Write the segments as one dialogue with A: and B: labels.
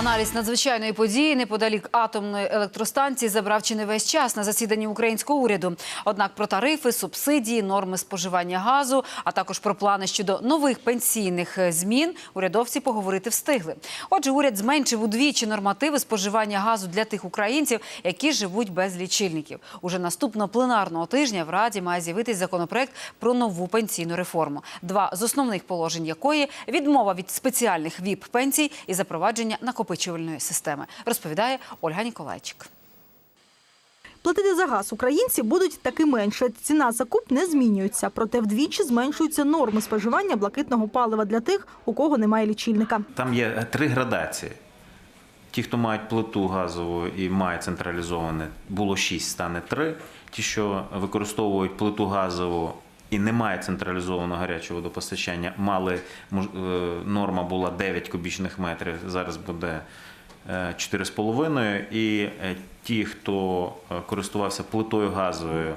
A: Аналіз надзвичайної події неподалік атомної електростанції забрав чи не весь час на засіданні українського уряду. Однак про тарифи, субсидії, норми споживання газу, а також про плани щодо нових пенсійних е, змін урядовці поговорити встигли. Отже, уряд зменшив удвічі нормативи споживання газу для тих українців, які живуть без лічильників. Уже наступного пленарного тижня в Раді має з'явитись законопроект про нову пенсійну реформу. Два з основних положень якої відмова від спеціальних віп пенсій і запровадження накопичувальної системи, розповідає Ольга Ніколайчик.
B: Платити за газ українці будуть таки менше. Ціна за куб не змінюється, проте вдвічі зменшуються норми споживання блакитного палива для тих, у кого немає лічильника.
C: Там є три градації. Ті, хто мають плиту газову і мають централізоване, було 6, стане 3. Ті, що використовують плиту газову і немає централізованого гарячого водопостачання, мали е, норма була 9 кубічних метрів, зараз буде е, 4,5. І е, ті, хто е, користувався плитою газовою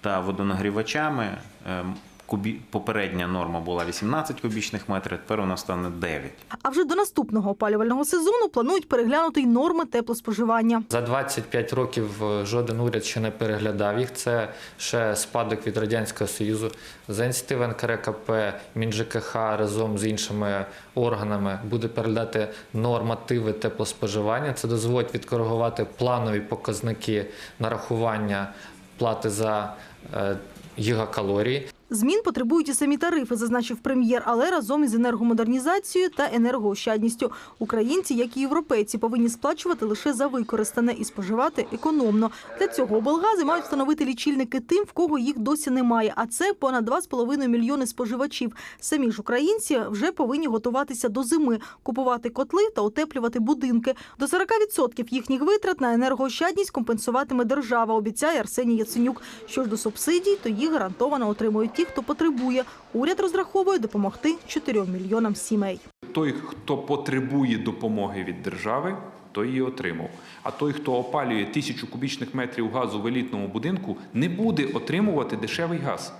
C: та водонагрівачами, е, кубі- попередня норма була 18 кубічних метрів, тепер вона стане 9.
B: А вже до наступного опалювального сезону планують переглянути й норми теплоспоживання.
D: За 25 років е, жоден уряд ще не переглядав їх. Це ще спадок від радянського союзу. За ініціативи НКРКП, МінЖКХ разом з іншими органами буде переглядати нормативи теплоспоживання. Це дозволить відкоригувати планові показники нарахування плати за е, гігакалорії.
B: Змін потребують і самі тарифи, зазначив прем'єр, але разом із енергомодернізацією та енергоощадністю. Українці, як і європейці, повинні сплачувати лише за використане і споживати економно. Для цього облгази мають встановити лічильники тим, в кого їх досі немає. А це понад 2,5 мільйони споживачів. Самі ж українці вже повинні готуватися до зими, купувати котли та утеплювати будинки. До 40% їхніх витрат на енергоощадність компенсуватиме держава, обіцяє Арсеній Яценюк. Що ж до субсидій, то їх гарантовано отримують ті, хто потребує. Уряд розраховує допомогти 4 мільйонам сімей.
E: Той, хто потребує допомоги від держави, той її отримав. А той, хто опалює тисячу кубічних метрів газу в елітному будинку, не буде отримувати дешевий газ.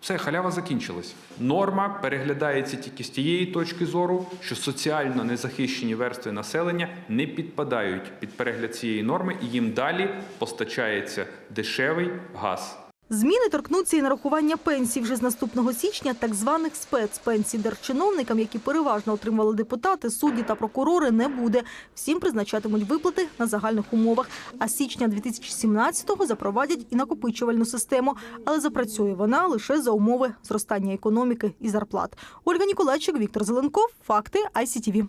E: Все, халява закінчилась. Норма переглядається тільки з тієї точки зору, що соціально незахищені верстви населення не підпадають під перегляд цієї норми, і їм далі постачається дешевий газ.
B: Зміни торкнуться і нарахування пенсій вже з наступного січня, так званих спецпенсій держчиновникам, які переважно отримували депутати, судді та прокурори, не буде. Всім призначатимуть виплати на загальних умовах. А з січня 2017-го запровадять і накопичувальну систему, але запрацює вона лише за умови зростання економіки і зарплат. Ольга Ніколайчик, Віктор Зеленков. Факти ICTV.